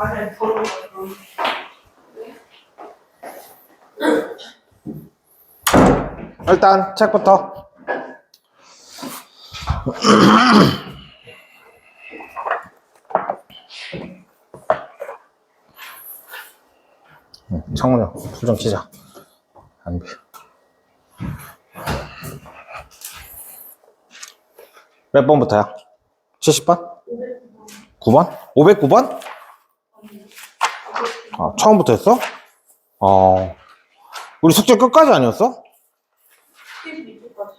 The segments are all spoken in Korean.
안에 더러워가지고. 일단 책부터. 응, 창문을 불좀 켜자. 안 보여. 몇 번부터야? 70번? 9번? 509번? 아, 처음부터 했어? 어. 우리 숙제 끝까지 아니었어? 72초까지.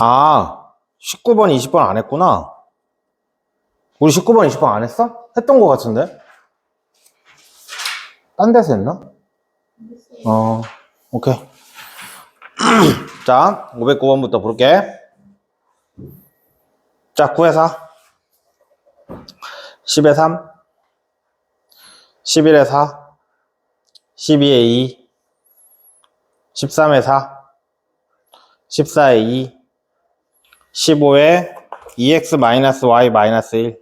아, 19번, 20번 안 했구나. 우리 19번, 20번 안 했어? 했던 것 같은데? 딴 데서 했나? 어, 오케이. 자, 509번부터 볼게. 자, 9에 4. 10에 3. 11에 4. 12에 2. 13에 4. 14에 2. 15에 2x-y-1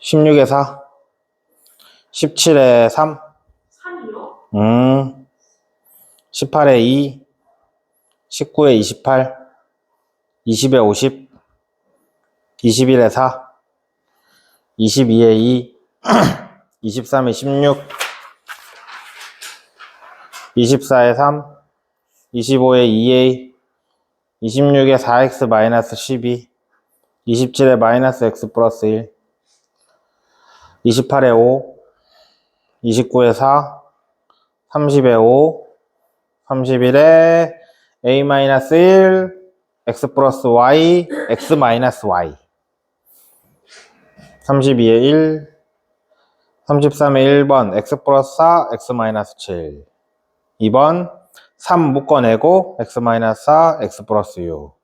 16에 4 17에 3 3이요? 음, 18에 2 19에 28 20에 50 21에 4 22에 2 23에 16 24에 3 25에 2a 26에 4x 마이너스 12, 27에 마이너스 x 플러스 1, 28에 5, 29에 4, 30에 5, 31에 a 마이너스 1, x 플러스 y, x 마이너스 y, 32에 1, 33에 1번 x 플러스 4, x 마이너스 7, 2번 3 묶어내고 x 마이너스 4, x 플러스 6.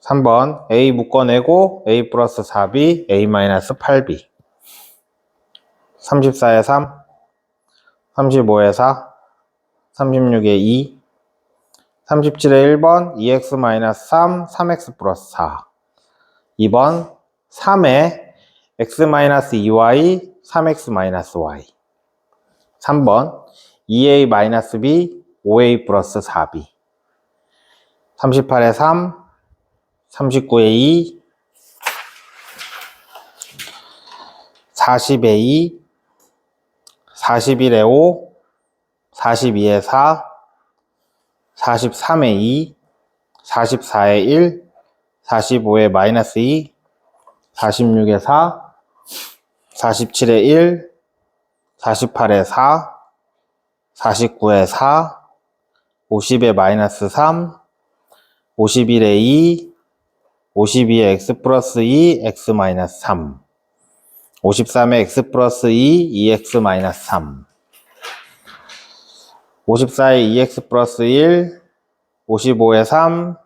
3번 a 묶어내고 a 플러스 4b, a 마이너스 8b. 34에 3, 35에 4, 36에 2, 37에 1번 2x 마이너스 3, 3x 플러스 4. 2번 3에 x 마이너스 2y, 3x 마이너스 y. 3번 2a 마이너스 b, 5a 플러스 4b 38에 3 39에 2 40에 2 41에 5 42에 4 43에 2 44에 1 45에 마이너스 2 46에 4 47에 1 48에 4 49에 4 50에 마이너스 3, 51에 2, 52에 x 플러스 2, x 마이너스 3, 53에 x 플러스 2, 2x 마이너스 3, 54에 2x 플러스 1, 55에 3,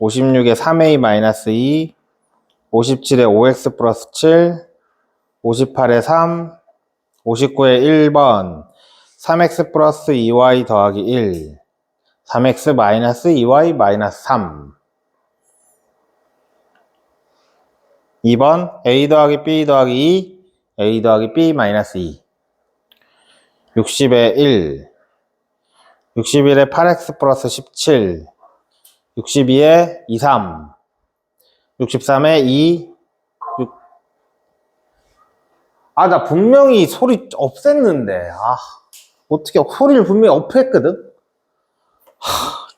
56에 3a 마이너스 2, 57에 5x 플러스 7, 58에 3, 59에 1번, 3x 플러스 2y 더하기 1, 3x 마이너스 2y 마이너스 3 2번 a 더하기 b 더하기 2 a 더하기 b 마이너스 2 60에 1 61에 8x 플러스 17 62에 2, 3 63에 2 6... 아, 나 분명히 소리 없앴는데. 아, 어떻게 소리를 분명히 업했거든?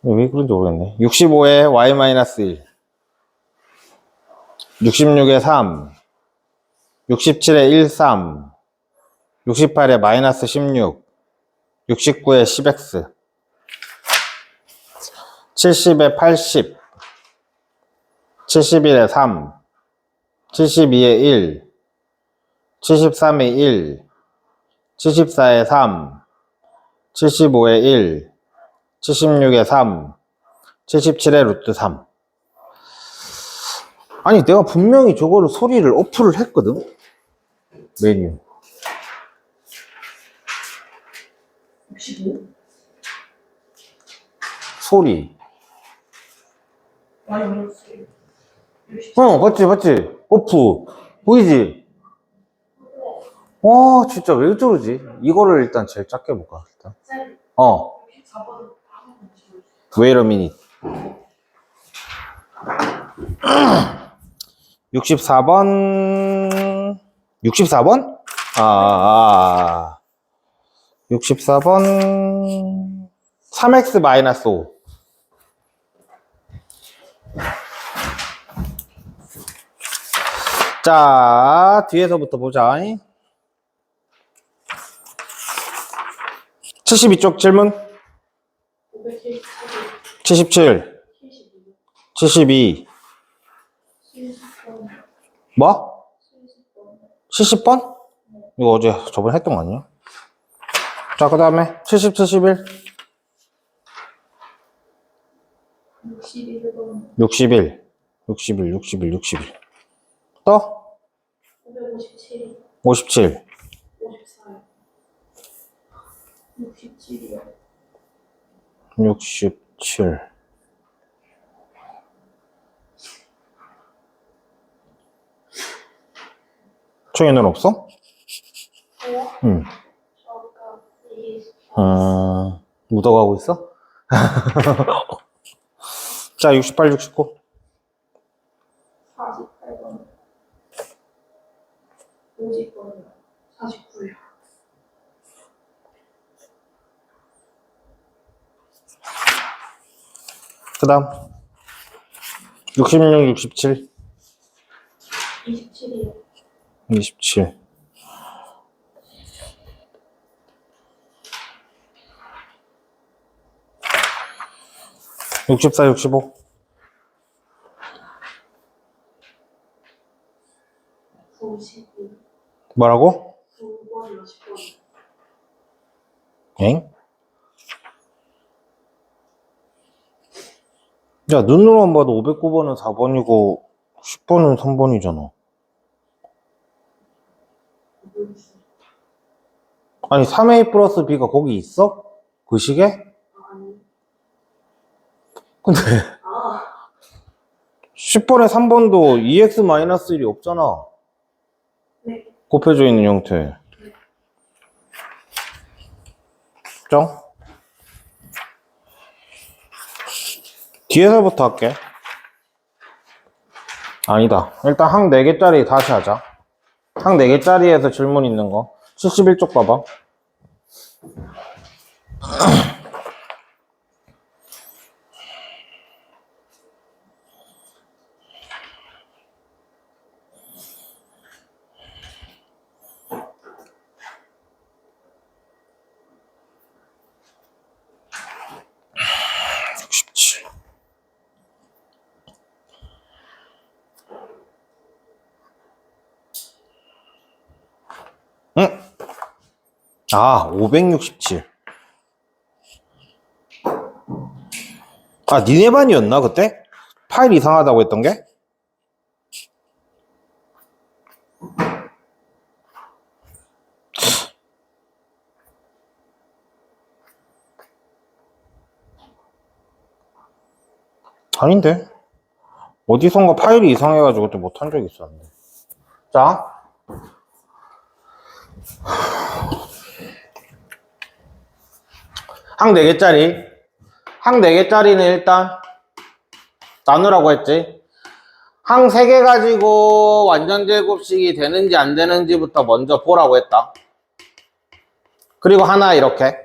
왜 그런지 모르겠네. 65에 y-1, 66에 3, 67에 1, 3, 68에 마이너스 16, 69에 10x, 70에 80, 71에 3, 72에 1, 73에 1, 74에 3, 75에 1, 76에 3, 77에 루트 3. 아니, 내가 분명히 저거를 소리를 오프를 했거든? 메뉴. 65? 소리. 어, 맞지, 맞지? 오프. 보이지? 와, 진짜 왜 저러지? 이거를 일단 제일 작게 볼까, 일단. 쌤, 어, 64번은 아무것도 지워주세요. wait a minute. 64번, 64번? 아, 아, 아. 64번, 3x 마이너스 5. 자, 뒤에서부터 보자. 72쪽 질문. 577, 77, 72, 72. 70번, 뭐? 70번, 70번? 이거 어제 저번에 했던 거 아니야? 자, 그 다음에 70, 71, 61번, 61, 61, 61, 61. 또 557, 57, 54, 67이요. 67. 총에는 없어? 저요? 응. 저 아까. 음, 묻어가고 있어? 자, 68, 69. 50번 49그 다음 66, 67 27이요. 27 64, 65 뭐라고? 9번이요, 10번. 엥? 야, 눈으로만 봐도 509번은 4번이고, 10번은 3번이잖아. 모르겠어요. 아니, 3A 플러스 B가 거기 있어? 그 시계? 아니. 근데, 아, 10번에 3번도 2x-1이 없잖아. 네. 곱해져 있는 형태. 정? 뒤에서부터 할게. 아니다. 일단 항 4개짜리 다시 하자. 항 4개짜리에서 질문 있는 거. 71쪽 봐봐. 아, 567. 아, 니네 반이었나, 그때? 파일 이상하다고 했던 게? 아닌데. 어디선가 파일이 이상해가지고 그때 못한 적이 있었는데. 자. 항 4개짜리. 항 4개짜리는 일단 나누라고 했지. 항 3개 가지고 완전 제곱식이 되는지 안 되는지부터 먼저 보라고 했다. 그리고 하나 이렇게.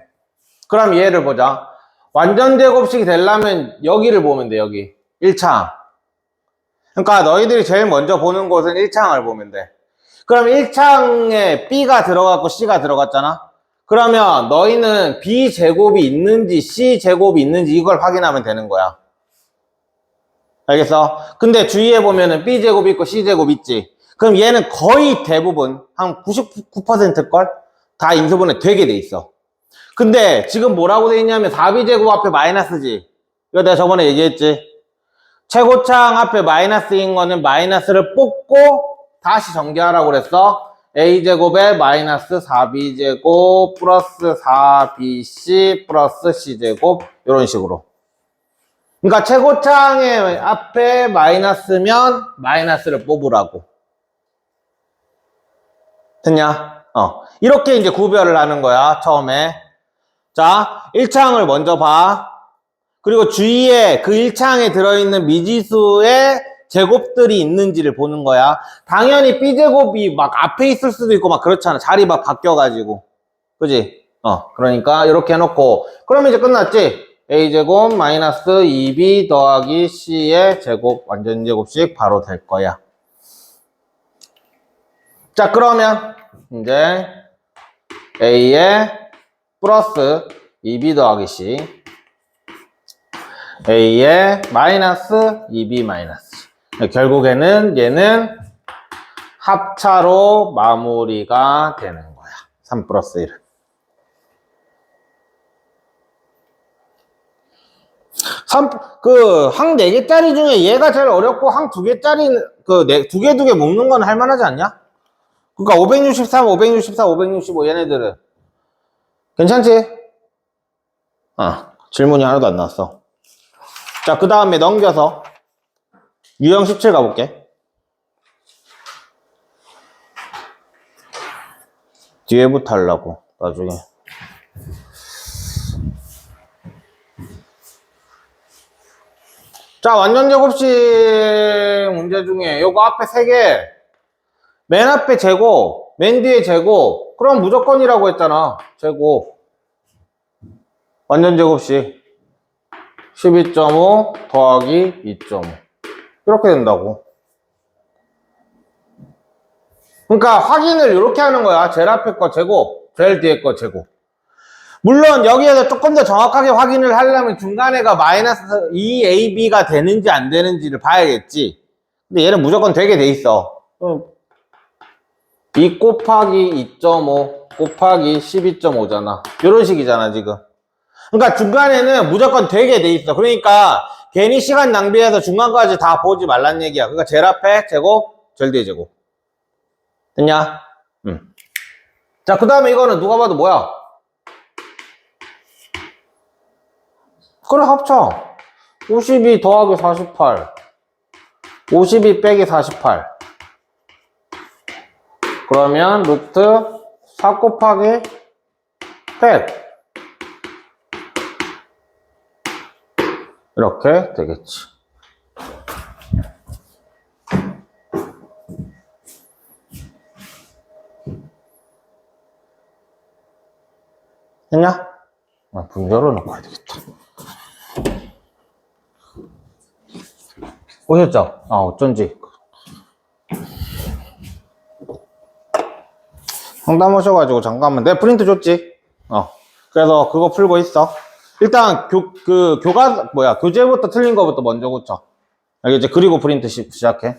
그럼 얘를 보자. 완전 제곱식이 되려면 여기를 보면 돼, 여기. 1창. 그러니까 너희들이 제일 먼저 보는 곳은 1창을 보면 돼. 그럼 1창에 B가 들어갔고 C가 들어갔잖아? 그러면 너희는 B 제곱이 있는지 C 제곱이 있는지 이걸 확인하면 되는 거야. 알겠어? 근데 주위에 보면은 B 제곱 있고 C 제곱 있지. 그럼 얘는 거의 대부분 한 99%걸 다 인수분해 되게 돼 있어. 근데 지금 뭐라고 돼 있냐면 4B 제곱 앞에 마이너스지. 이거 내가 저번에 얘기했지. 최고창 앞에 마이너스인 거는 마이너스를 뽑고 다시 전개하라고 그랬어. A제곱에 마이너스 4b제곱 플러스 4bc 플러스 c제곱 이런 식으로. 그러니까 최고창의 앞에 마이너스면 마이너스를 뽑으라고. 됐냐? 어. 이렇게 이제 구별을 하는 거야, 처음에. 자, 1창을 먼저 봐. 그리고 주위에 그 1창에 들어있는 미지수의 제곱들이 있는지를 보는 거야. 당연히 B제곱이 막 앞에 있을 수도 있고 막 그렇잖아. 자리 막 바뀌어가지고. 그지? 어, 그러니까 이렇게 해놓고. 그럼 이제 끝났지? A제곱 마이너스 2B 더하기 C의 제곱, 완전 제곱씩 바로 될 거야. 자, 그러면 이제 A에 플러스 2B 더하기 C A에 마이너스 2B 마이너스 결국에는 얘는 합차로 마무리가 되는 거야. 3 플러스 1은. 3, 그, 항 4개짜리 중에 얘가 제일 어렵고, 항 2개짜리, 그, 네, 두 개, 두 개 묶는 건 할만하지 않냐? 그니까, 563, 564, 565 얘네들은. 괜찮지? 어, 질문이 하나도 안 나왔어. 자, 그 다음에 넘겨서, 유형 17 가볼게. 뒤에부터 하려고, 나중에. 자, 완전 제곱식 문제 중에 요거 앞에 세 개. 맨 앞에 제곱, 맨 뒤에 제곱. 그럼 무조건이라고 했잖아. 제곱. 완전 제곱식. 12.5 더하기 2.5. 이렇게 된다고. 그러니까 확인을 이렇게 하는 거야. 제일 앞에 거 제곱, 제일 뒤에 거 제곱. 물론 여기에서 조금 더 정확하게 확인을 하려면 중간에가 마이너스 2ab가 되는지 안 되는지를 봐야겠지. 근데 얘는 무조건 되게 돼 있어. 2 곱하기 2.5 곱하기 12.5잖아. 이런 식이잖아, 지금. 그러니까 중간에는 무조건 되게 돼 있어. 그러니까 괜히 시간 낭비해서 중간까지 다 보지 말란 얘기야. 그러니까 앞에 제곱, 뒤에 제곱. 됐냐? 응. 자, 그 다음에 이거는 누가 봐도 뭐야? 그래 합쳐 52 더하기 48 52 빼기 48 그러면 루트 4 곱하기 100 이렇게 되겠지 됐냐? 아, 문 열어놓고 해야 되겠다 오셨죠? 아, 어쩐지. 상담 오셔가지고 잠깐만. 내 프린트 줬지? 어. 그래서 그거 풀고 있어. 일단 교, 그 교과 뭐야 교재부터 틀린 거부터 먼저 고쳐 알겠지? 그리고 프린트 시, 시작해